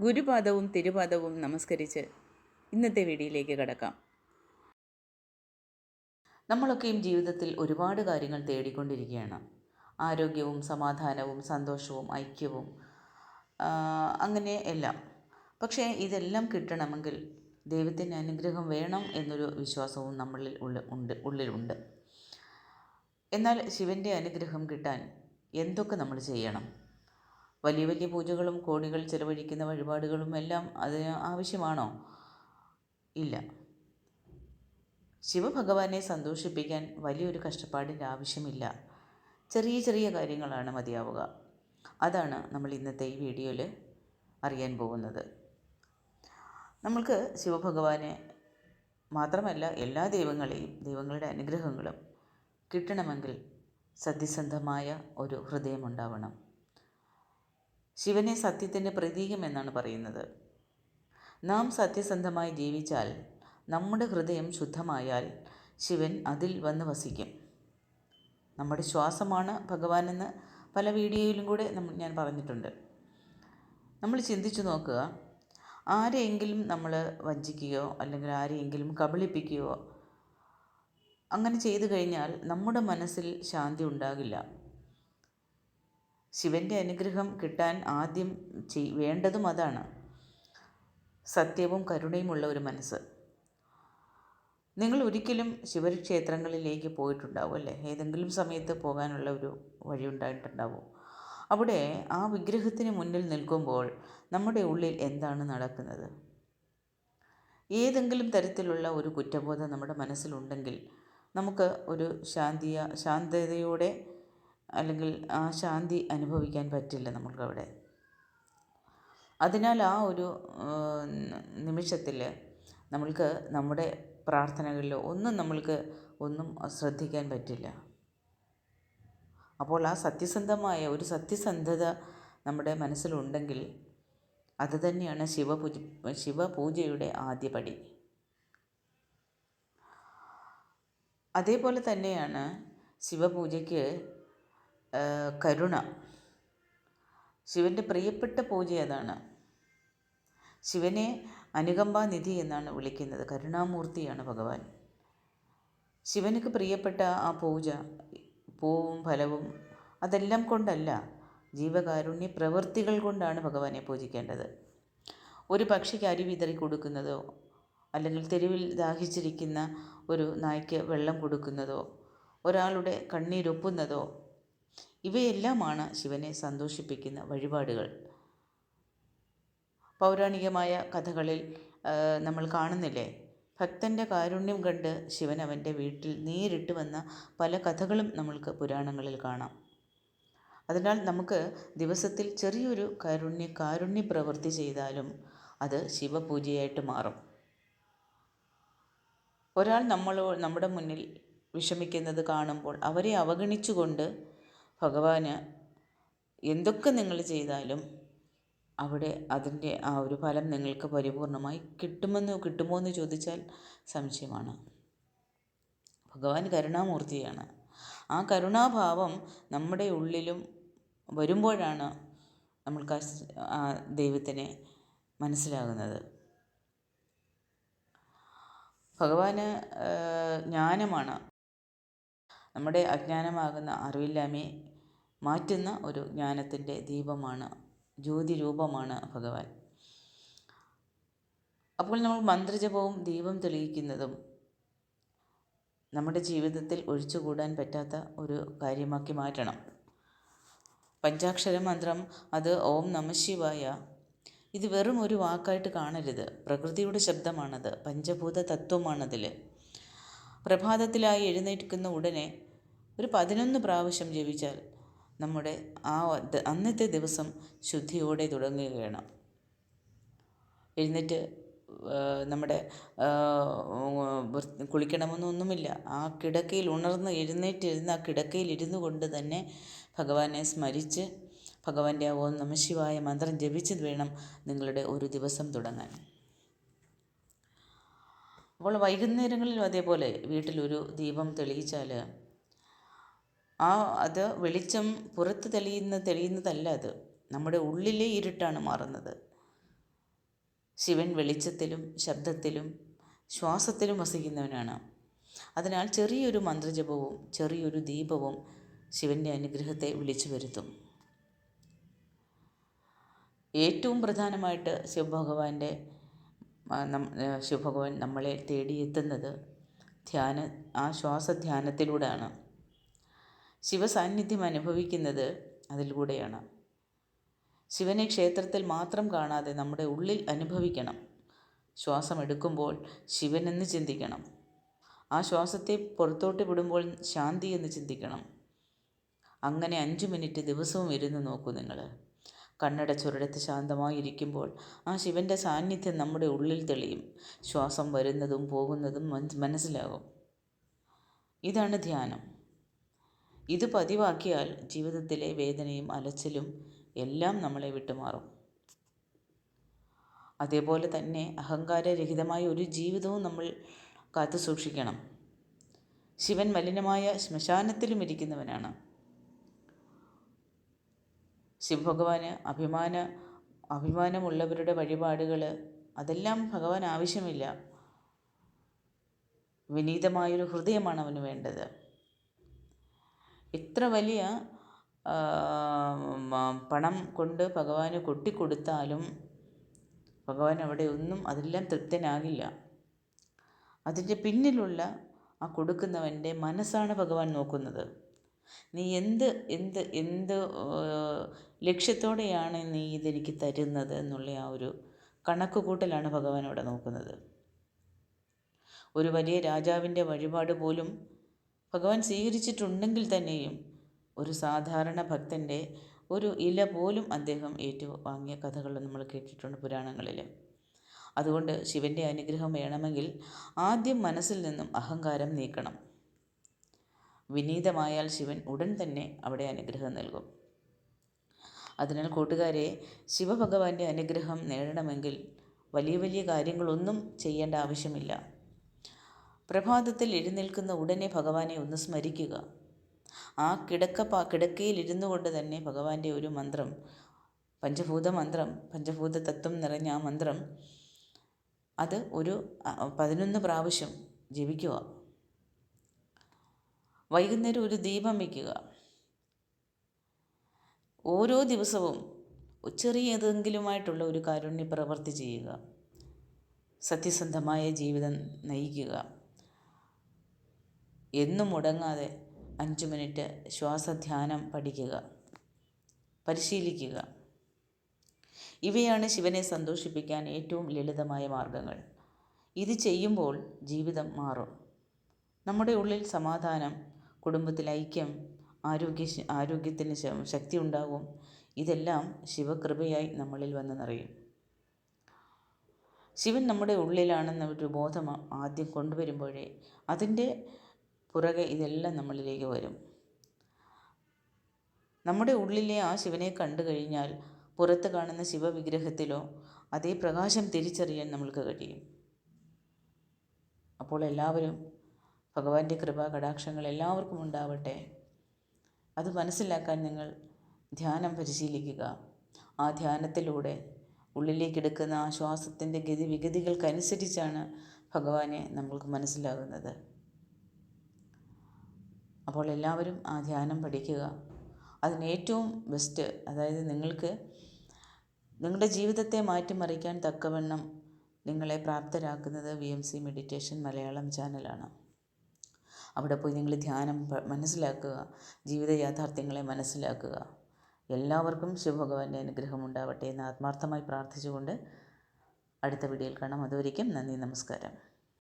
ഗുരുപാദവും തിരുപാദവും നമസ്കരിച്ച് ഇന്നത്തെ വീഡിയോയിലേക്ക് കടക്കാം. നമ്മളൊക്കെയും ജീവിതത്തിൽ ഒരുപാട് കാര്യങ്ങൾ തേടിക്കൊണ്ടിരിക്കുകയാണ്. ആരോഗ്യവും സമാധാനവും സന്തോഷവും ഐക്യവും അങ്ങനെ എല്ലാം. പക്ഷേ ഇതെല്ലാം കിട്ടണമെങ്കിൽ ദൈവത്തിന്റെ അനുഗ്രഹം വേണം എന്നൊരു വിശ്വാസവും നമ്മളിൽ ഉള്ള ഉണ്ട് ഉള്ളിലുണ്ട്. എന്നാൽ ശിവന്റെ അനുഗ്രഹം കിട്ടാൻ എന്തൊക്കെ നമ്മൾ ചെയ്യണം? വലിയ വലിയ പൂജകളും കോടികൾ ചെലവഴിക്കുന്ന വഴിപാടുകളും എല്ലാം അതിന് ആവശ്യമാണോ? ഇല്ല. ശിവഭഗവാനെ സന്തോഷിപ്പിക്കാൻ വലിയൊരു കഷ്ടപ്പാടിന്റെ ആവശ്യമില്ല. ചെറിയ ചെറിയ കാര്യങ്ങളാണ് മതിയാവുക. അതാണ് നമ്മൾ ഇന്നത്തെ ഈ വീഡിയോയിൽ അറിയാൻ പോകുന്നത്. നമ്മൾക്ക് ശിവഭഗവാനെ മാത്രമല്ല എല്ലാ ദൈവങ്ങളെയും ദൈവങ്ങളുടെ അനുഗ്രഹങ്ങളും കിട്ടണമെങ്കിൽ സത്യസന്ധമായ ഒരു ഹൃദയമുണ്ടാവണം ശിവനെ സത്യത്തിന്റെ പ്രതീകം എന്നാണ് പറയുന്നത്. നാം സത്യസന്ധമായി ജീവിച്ചാൽ നമ്മുടെ ഹൃദയം ശുദ്ധമായാൽ ശിവൻ അതിൽ വന്ന് വസിക്കും. നമ്മുടെ ശ്വാസമാണ് ഭഗവാനെന്ന് പല വീഡിയോയിലും കൂടെ ഞാൻ പറഞ്ഞിട്ടുണ്ട്. നമ്മൾ ചിന്തിച്ചു നോക്കുക ആരെയെങ്കിലും നമ്മൾ വഞ്ചിക്കുകയോ അല്ലെങ്കിൽ ആരെയെങ്കിലും കബളിപ്പിക്കുകയോ അങ്ങനെ ചെയ്തു കഴിഞ്ഞാൽ നമ്മുടെ മനസ്സിൽ ശാന്തി ഉണ്ടാകില്ല. ശിവന്റെ അനുഗ്രഹം കിട്ടാൻ ആദ്യം ചെയ് വേണ്ടതും അതാണ്. സത്യവും കരുണയുമുള്ള ഒരു മനസ്സ്. നിങ്ങൾ ഒരിക്കലും ശിവക്ഷേത്രങ്ങളിലേക്ക് പോയിട്ടുണ്ടാവും അല്ലേ? ഏതെങ്കിലും സമയത്ത് പോകാനുള്ള ഒരു വഴി ഉണ്ടായിട്ടുണ്ടാവും. അവിടെ ആ വിഗ്രഹത്തിന് മുന്നിൽ നിൽക്കുമ്പോൾ നമ്മുടെ ഉള്ളിൽ എന്താണ് നടക്കുന്നത്? ഏതെങ്കിലും തരത്തിലുള്ള ഒരു കുറ്റബോധം നമ്മുടെ മനസ്സിലുണ്ടെങ്കിൽ നമുക്ക് ഒരു ശാന്തിയ ശാന്തതയോടെ അല്ലെങ്കിൽ ആ ശാന്തി അനുഭവിക്കാൻ പറ്റില്ല നമുക്കവിടെ അതിനാൽ ആ ഒരു നിമിഷത്തിൽ നമ്മൾക്ക് നമ്മുടെ പ്രാർത്ഥനകളിൽ ഒന്നും നമ്മൾക്ക് ഒന്നും ശ്രദ്ധിക്കാൻ പറ്റില്ല. അപ്പോൾ ആ സത്യസന്ധമായ ഒരു സത്യസന്ധത നമ്മുടെ മനസ്സിലുണ്ടെങ്കിൽ അത് തന്നെയാണ് ശിവപൂജ ശിവപൂജയുടെ ആദ്യപടി അതേപോലെ തന്നെയാണ് ശിവപൂജയ്ക്ക് കരുണ. ശിവന്റെ പ്രിയപ്പെട്ട പൂജ അതാണ് ശിവനെ അനുകമ്പാനിധി എന്നാണ് വിളിക്കുന്നത്. കരുണാമൂർത്തിയാണ് ഭഗവാൻ. ശിവനക്ക് പ്രിയപ്പെട്ട ആ പൂജ പൂവും ഫലവും അതെല്ലാം കൊണ്ടല്ല ജീവകാരുണ്യ പ്രവൃത്തികൾ കൊണ്ടാണ് ഭഗവാനെ പൂജിക്കേണ്ടത്. ഒരു പക്ഷിക്ക് അരി വിതറി കൊടുക്കുന്നതോ അല്ലെങ്കിൽ തെരുവിൽ ദാഹിച്ചിരിക്കുന്ന ഒരു നായ്ക്ക് വെള്ളം കൊടുക്കുന്നതോ ഒരാളുടെ കണ്ണീരൊപ്പുന്നതോ ഇവയെല്ലാമാണ് ശിവനെ സന്തോഷിപ്പിക്കുന്ന വഴിപാടുകൾ. പൗരാണികമായ കഥകളിൽ നമ്മൾ കാണുന്നില്ലേ? ഭക്തന്റെ കാരുണ്യം കണ്ട് ശിവൻ അവന്റെ വീട്ടിൽ നേരിട്ട് വന്ന പല കഥകളും നമ്മൾക്ക് പുരാണങ്ങളിൽ കാണാം. അതിനാൽ നമുക്ക് ദിവസത്തിൽ ചെറിയൊരു കാരുണ്യ കാരുണ്യ പ്രവൃത്തി ചെയ്താലും അത് ശിവപൂജയായിട്ട് മാറും. ഒരാൾ നമ്മൾ നമ്മുടെ മുന്നിൽ വിഷമിക്കുന്നത് കാണുമ്പോൾ അവരെ അവഗണിച്ചുകൊണ്ട് ഭഗവാന് എന്തൊക്കെ നിങ്ങൾ ചെയ്താലും അവിടെ അതിന്റെ ആ ഒരു ഫലം നിങ്ങൾക്ക് പരിപൂർണമായി കിട്ടുമെന്നോ കിട്ടുമോ എന്ന് ചോദിച്ചാൽ സംശയമാണ്. ഭഗവാൻ കരുണാമൂർത്തിയാണ്. ആ കരുണാഭാവം നമ്മുടെ ഉള്ളിലും വരുമ്പോഴാണ് നമ്മൾക്ക് ആ ദൈവത്തിനെ മനസ്സിലാകുന്നത്. ഭഗവാന് ജ്ഞാനമാണ്. നമ്മുടെ അജ്ഞാനമാകുന്ന അറിവില്ലായ്മയെ മാറ്റുന്ന ഒരു ജ്ഞാനത്തിന്റെ ദീപമാണ് ജ്യോതി രൂപമാണ് ഭഗവാൻ. അപ്പോൾ നമ്മൾ മന്ത്രജപവും ദീപം തെളിയിക്കുന്നതും നമ്മുടെ ജീവിതത്തിൽ ഒഴിച്ചുകൂടാൻ പറ്റാത്ത ഒരു കാര്യമാക്കി മാറ്റണം. പഞ്ചാക്ഷര മന്ത്രം അത് ഓം നമ ശിവായ ഇത് വെറും ഒരു വാക്കായിട്ട് കാണരുത്. പ്രകൃതിയുടെ ശബ്ദമാണത് പഞ്ചഭൂത തത്വമാണതിൽ പ്രഭാതത്തിലായി എഴുന്നേൽക്കുന്ന ഉടനെ ഒരു പതിനൊന്ന് പ്രാവശ്യം ജപിച്ചാൽ നമ്മുടെ ആ അന്നത്തെ ദിവസം ശുദ്ധിയോടെ തുടങ്ങുകയാണ്. എഴുന്നേറ്റ് നമ്മുടെ കുളിക്കണമെന്നൊന്നുമില്ല ആ കിടക്കയിൽ ഉണർന്ന് എഴുന്നേറ്റ് ഇരുന്ന് ആ കിടക്കയിൽ ഇരുന്നു കൊണ്ട് തന്നെ ഭഗവാനെ സ്മരിച്ച് ഭഗവാന്റെ ആ ഓം നമശിവായ മന്ത്രം ജപിച്ച് വേണം നിങ്ങളുടെ ഒരു ദിവസം തുടങ്ങാൻ. അപ്പോൾ വൈകുന്നേരങ്ങളിലും അതേപോലെ വീട്ടിലൊരു ദീപം തെളിയിച്ചാൽ ആ അത് വെളിച്ചം പുറത്ത് തെളിയുന്ന തെളിയുന്നതല്ല അത്. നമ്മുടെ ഉള്ളിലെ ഇരുട്ടാണ് മാറുന്നത്. ശിവൻ വെളിച്ചത്തിലും ശബ്ദത്തിലും ശ്വാസത്തിലും വസിക്കുന്നവനാണ്. അതിനാൽ ചെറിയൊരു മന്ത്രജപവും ചെറിയൊരു ദീപവും ശിവന്റെ അനുഗ്രഹത്തെ വിളിച്ചു വരുത്തും. ഏറ്റവും പ്രധാനമായിട്ട് ശിവഭഗവാന്റെ ശിവഭഗവാൻ നമ്മളെ തേടിയെത്തുന്നത് ധ്യാന ആ ശ്വാസധ്യാനത്തിലൂടെയാണ്. ശിവസാന്നിധ്യം അനുഭവിക്കുന്നത് അതിലൂടെയാണ്. ശിവനെ ക്ഷേത്രത്തിൽ മാത്രം കാണാതെ നമ്മുടെ ഉള്ളിൽ അനുഭവിക്കണം. ശ്വാസം എടുക്കുമ്പോൾ ശിവനെന്ന് ചിന്തിക്കണം. ആ ശ്വാസത്തെ പുറത്തോട്ട് വിടുമ്പോൾ ശാന്തി എന്ന് ചിന്തിക്കണം. അങ്ങനെ അഞ്ച് മിനിറ്റ് ദിവസവും ഇരുന്ന് നോക്കൂ നിങ്ങൾ. കണ്ണട ചുരുടത്ത് ശാന്തമായിരിക്കുമ്പോൾ ആ ശിവന്റെ സാന്നിധ്യം നമ്മുടെ ഉള്ളിൽ തെളിയും. ശ്വാസം വരുന്നതും പോകുന്നതും മനസ്സിലാകും. ഇതാണ് ധ്യാനം. ഇത് പതിവാക്കിയാൽ ജീവിതത്തിലെ വേദനയും അലച്ചിലും എല്ലാം നമ്മളെ വിട്ടുമാറും. അതേപോലെ തന്നെ അഹങ്കാരരഹിതമായ ഒരു ജീവിതവും നമ്മൾ കാത്തു സൂക്ഷിക്കണം. ശിവൻ മലിനമായ ശ്മശാനത്തിലും ഇരിക്കുന്നവനാണ്. ശിവഭഗവാന് അഭിമാന അഭിമാനമുള്ളവരുടെ വഴിപാടുകൾ അതെല്ലാം ഭഗവാൻ ആവശ്യമില്ല. വിനീതമായൊരു ഹൃദയമാണ് അവന് വേണ്ടത്. എത്ര വലിയ പണം കൊണ്ട് ഭഗവാന് കൊട്ടിക്കൊടുത്താലും ഭഗവാൻ അവിടെ ഒന്നും അതെല്ലാം തൃപ്തനാകില്ല. അതിന്റെ പിന്നിലുള്ള ആ കൊടുക്കുന്നവന്റെ മനസ്സാണ് ഭഗവാൻ നോക്കുന്നത്. നീ എന്ത് എന്ത് എന്ത് ലക്ഷ്യത്തോടെയാണ് നീ ഇതെനിക്ക് തരുന്നത് എന്നുള്ള ആ ഒരു കണക്ക് കൂട്ടലാണ് ഭഗവാൻ അവിടെ നോക്കുന്നത്. ഒരു വലിയ രാജാവിന്റെ വഴിപാട് പോലും ഭഗവാൻ സ്വീകരിച്ചിട്ടുണ്ടെങ്കിൽ തന്നെയും ഒരു സാധാരണ ഭക്തന്റെ ഒരു ഇല പോലും അദ്ദേഹം ഏറ്റുവാങ്ങിയ കഥകൾ നമ്മൾ കേട്ടിട്ടുണ്ട് പുരാണങ്ങളിൽ. അതുകൊണ്ട് ശിവന്റെ അനുഗ്രഹം വേണമെങ്കിൽ ആദ്യം മനസ്സിൽ നിന്നും അഹങ്കാരം നീക്കണം. വിനീതമായാൽ ശിവൻ ഉടൻ തന്നെ അവിടെ അനുഗ്രഹം നൽകും. അതിനാൽ കൂട്ടുകാരെ ശിവഭഗവാന്റെ അനുഗ്രഹം നേടണമെങ്കിൽ വലിയ വലിയ കാര്യങ്ങളൊന്നും ചെയ്യേണ്ട ആവശ്യമില്ല. പ്രഭാതത്തിൽ എഴുന്നേൽക്കുന്ന ഉടനെ ഭഗവാനെ ഒന്ന് സ്മരിക്കുക. ആ കിടക്ക കിടക്കയിൽ ഇരുന്നു കൊണ്ട് തന്നെ ഭഗവാന്റെ ഒരു മന്ത്രം പഞ്ചഭൂത മന്ത്രം പഞ്ചഭൂത തത്വം നിറഞ്ഞ ആ മന്ത്രം അത് ഒരു പതിനൊന്ന് പ്രാവശ്യം ജപിക്കുക. വൈകുന്നേരം ഒരു ദീപം വയ്ക്കുക ഓരോ ദിവസവും ചെറിയതെങ്കിലുമായിട്ടുള്ള ഒരു കാരുണ്യ പ്രവൃത്തി ചെയ്യുക. സത്യസന്ധമായ ജീവിതം നയിക്കുക. എന്നും മുടങ്ങാതെ അഞ്ച് മിനിറ്റ് ശ്വാസധ്യാനം പഠിക്കുക പരിശീലിക്കുക. ഇവയാണ് ശിവനെ സന്തോഷിപ്പിക്കാൻ ഏറ്റവും ലളിതമായ മാർഗങ്ങൾ. ഇത് ചെയ്യുമ്പോൾ ജീവിതം മാറും. നമ്മുടെ ഉള്ളിൽ സമാധാനം കുടുംബത്തിൽ ഐക്യം ആരോഗ്യ ആരോഗ്യത്തിന് ശക്തി ഉണ്ടാകും. ഇതെല്ലാം ശിവകൃപയായി നമ്മളിൽ വന്ന് നിറയും. ശിവൻ നമ്മുടെ ഉള്ളിലാണെന്ന ഒരു ബോധം ആദ്യം കൊണ്ടുവരുമ്പോഴേ അതിന്റെ പുറകെ ഇതെല്ലാം നമ്മളിലേക്ക് വരും. നമ്മുടെ ഉള്ളിലെ ആ ശിവനെ കണ്ടു കഴിഞ്ഞാൽ പുറത്ത് കാണുന്ന ശിവവിഗ്രഹത്തിലോ അതേ പ്രകാശം തിരിച്ചറിയാൻ നമ്മൾക്ക് കഴിയും. അപ്പോൾ എല്ലാവരും ഭഗവാന്റെ കൃപ കടാക്ഷങ്ങൾ എല്ലാവർക്കും ഉണ്ടാവട്ടെ. അത് മനസ്സിലാക്കാൻ നിങ്ങൾ ധ്യാനം പരിശീലിക്കുക. ആ ധ്യാനത്തിലൂടെ ഉള്ളിലേക്ക് എടുക്കുന്ന ആ ശ്വാസത്തിന്റെ ഗതിവിഗതികൾക്കനുസരിച്ചാണ് ഭഗവാനെ നമ്മൾക്ക് മനസ്സിലാകുന്നത്. അപ്പോൾ എല്ലാവരും ആ ധ്യാനം പഠിക്കുക. അതിന് ഏറ്റവും ബെസ്റ്റ് അതായത് നിങ്ങൾക്ക് നിങ്ങളുടെ ജീവിതത്തെ മാറ്റിമറിക്കാൻ തക്കവണ്ണം നിങ്ങളെ പ്രാപ്തരാക്കുന്നത് V M C meditation Malayalam ചാനലാണ് അവിടെ പോയി നിങ്ങൾ ധ്യാനം മനസ്സിലാക്കുക. ജീവിത യാഥാർത്ഥ്യങ്ങളെ മനസ്സിലാക്കുക. എല്ലാവർക്കും ശിവഭഗവാന്റെ അനുഗ്രഹം ഉണ്ടാവട്ടെ എന്ന് ആത്മാർത്ഥമായി പ്രാർത്ഥിച്ചുകൊണ്ട് അടുത്ത വീഡിയോയിൽ കാണാം. അതുവരിക്കും നന്ദി നമസ്കാരം.